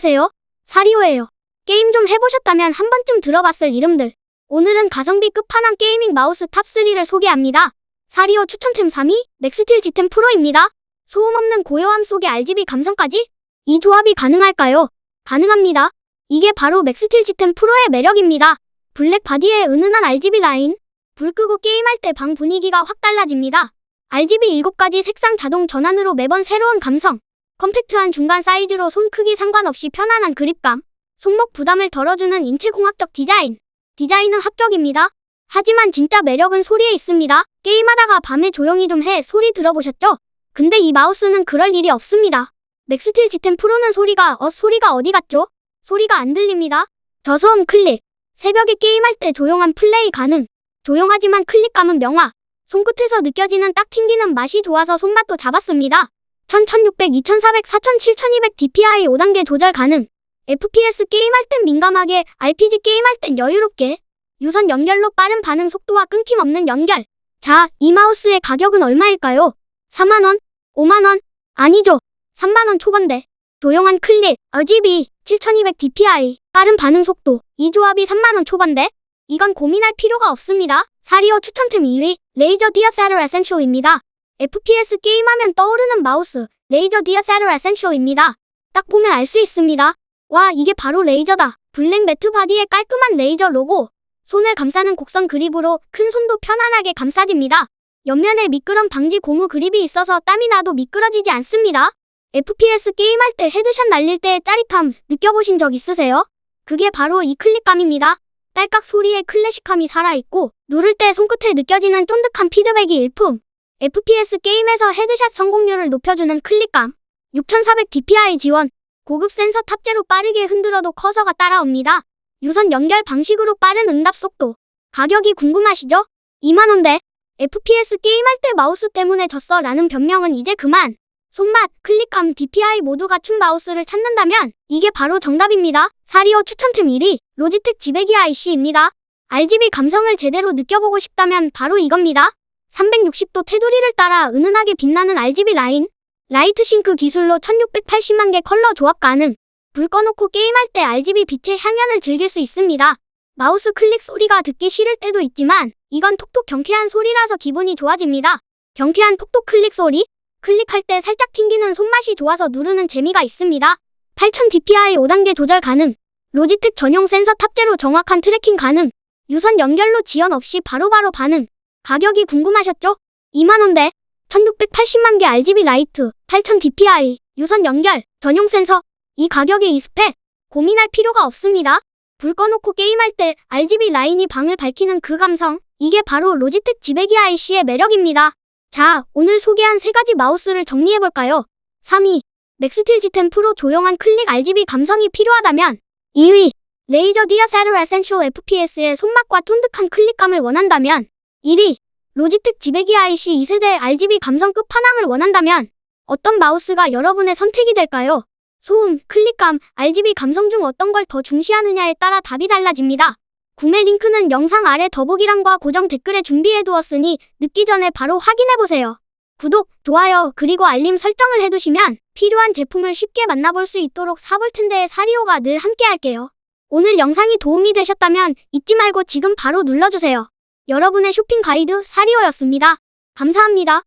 안녕하세요. 사리오예요. 게임 좀 해보셨다면 한 번쯤 들어봤을 이름들. 오늘은 가성비 끝판왕 게이밍 마우스 탑3를 소개합니다. 사리오 추천템 3위, 맥스틸 G10 프로입니다. 소음 없는 고요함 속에 RGB 감성까지? 이 조합이 가능할까요? 가능합니다. 이게 바로 맥스틸 G10 프로의 매력입니다. 블랙 바디에 은은한 RGB 라인. 불 끄고 게임할 때 방 분위기가 확 달라집니다. RGB 7가지 색상 자동 전환으로 매번 새로운 감성. 컴팩트한 중간 사이즈로 손 크기 상관없이 편안한 그립감. 손목 부담을 덜어주는 인체공학적 디자인. 디자인은 합격입니다. 하지만 진짜 매력은 소리에 있습니다. 게임하다가 밤에 조용히 좀 해 소리 들어보셨죠? 근데 이 마우스는 그럴 일이 없습니다. 맥스틸 G10 프로는 소리가 어 소리가 어디 갔죠? 소리가 안 들립니다. 저소음 클릭. 새벽에 게임할 때 조용한 플레이 가능. 조용하지만 클릭감은 명화. 손끝에서 느껴지는 딱 튕기는 맛이 좋아서 손맛도 잡았습니다. 1000, 1600, 2400, 4000, 7200 DPI 5단계 조절 가능. FPS 게임할 땐 민감하게, RPG 게임할 땐 여유롭게. 유선 연결로 빠른 반응 속도와 끊김 없는 연결. 자, 이 마우스의 가격은 얼마일까요? 4만원? 5만원? 아니죠. 3만원 초반대. 조용한 클릭, RGB, 7200 DPI, 빠른 반응 속도. 이 조합이 3만원 초반대? 이건 고민할 필요가 없습니다. 사리오 추천템 2위, 레이저 디아세르 에센쇼입니다. FPS 게임하면 떠오르는 마우스, 레이저 디아세르 에센쇼입니다. 딱 보면 알 수 있습니다. 와, 이게 바로 레이저다. 블랙 매트 바디에 깔끔한 레이저 로고. 손을 감싸는 곡선 그립으로 큰 손도 편안하게 감싸집니다. 옆면에 미끄럼 방지 고무 그립이 있어서 땀이 나도 미끄러지지 않습니다. FPS 게임할 때 헤드샷 날릴 때의 짜릿함 느껴보신 적 있으세요? 그게 바로 이 클릭감입니다. 딸깍 소리에 클래식함이 살아있고 누를 때 손끝에 느껴지는 쫀득한 피드백이 일품. FPS 게임에서 헤드샷 성공률을 높여주는 클릭감. 6400 DPI 지원. 고급 센서 탑재로 빠르게 흔들어도 커서가 따라옵니다. 유선 연결 방식으로 빠른 응답 속도. 가격이 궁금하시죠? 2만원대. FPS 게임할 때 마우스 때문에 졌어 라는 변명은 이제 그만. 손맛, 클릭감, DPI 모두 갖춘 마우스를 찾는다면 이게 바로 정답입니다. 사리오 추천템 1위, 로지텍 지배기 IC입니다. RGB 감성을 제대로 느껴보고 싶다면 바로 이겁니다. 360도 테두리를 따라 은은하게 빛나는 RGB 라인. 라이트 싱크 기술로 1680만 개 컬러 조합 가능. 불 꺼놓고 게임할 때 RGB 빛의 향연을 즐길 수 있습니다. 마우스 클릭 소리가 듣기 싫을 때도 있지만 이건 톡톡 경쾌한 소리라서 기분이 좋아집니다. 경쾌한 톡톡 클릭 소리? 클릭할 때 살짝 튕기는 손맛이 좋아서 누르는 재미가 있습니다. 8000 DPI 5단계 조절 가능. 로지텍 전용 센서 탑재로 정확한 트래킹 가능. 유선 연결로 지연 없이 바로바로 반응. 가격이 궁금하셨죠? 2만원대. 1680만 개 RGB 라이트, 8000 DPI, 유선 연결, 전용 센서. 이 가격에 이 스펙. 고민할 필요가 없습니다. 불 꺼놓고 게임할 때 RGB 라인이 방을 밝히는 그 감성. 이게 바로 로지텍 지배기 IC의 매력입니다. 자, 오늘 소개한 세 가지 마우스를 정리해볼까요? 3위. 맥스틸 G10 프로 조용한 클릭 RGB 감성이 필요하다면 2위. 레이저 디아세르 에센쇼 FPS의 손맛과 쫀득한 클릭감을 원한다면 1위. 로지텍 지배기 IC 2세대 RGB 감성 끝판왕을 원한다면 어떤 마우스가 여러분의 선택이 될까요? 소음, 클릭감, RGB 감성 중 어떤 걸 더 중시하느냐에 따라 답이 달라집니다. 구매 링크는 영상 아래 더보기란과 고정 댓글에 준비해 두었으니 늦기 전에 바로 확인해보세요. 구독, 좋아요, 그리고 알림 설정을 해두시면 필요한 제품을 쉽게 만나볼 수 있도록 사볼텐데의 사리오가 늘 함께 할게요. 오늘 영상이 도움이 되셨다면 잊지 말고 지금 바로 눌러주세요. 여러분의 쇼핑 가이드 사리오였습니다. 감사합니다.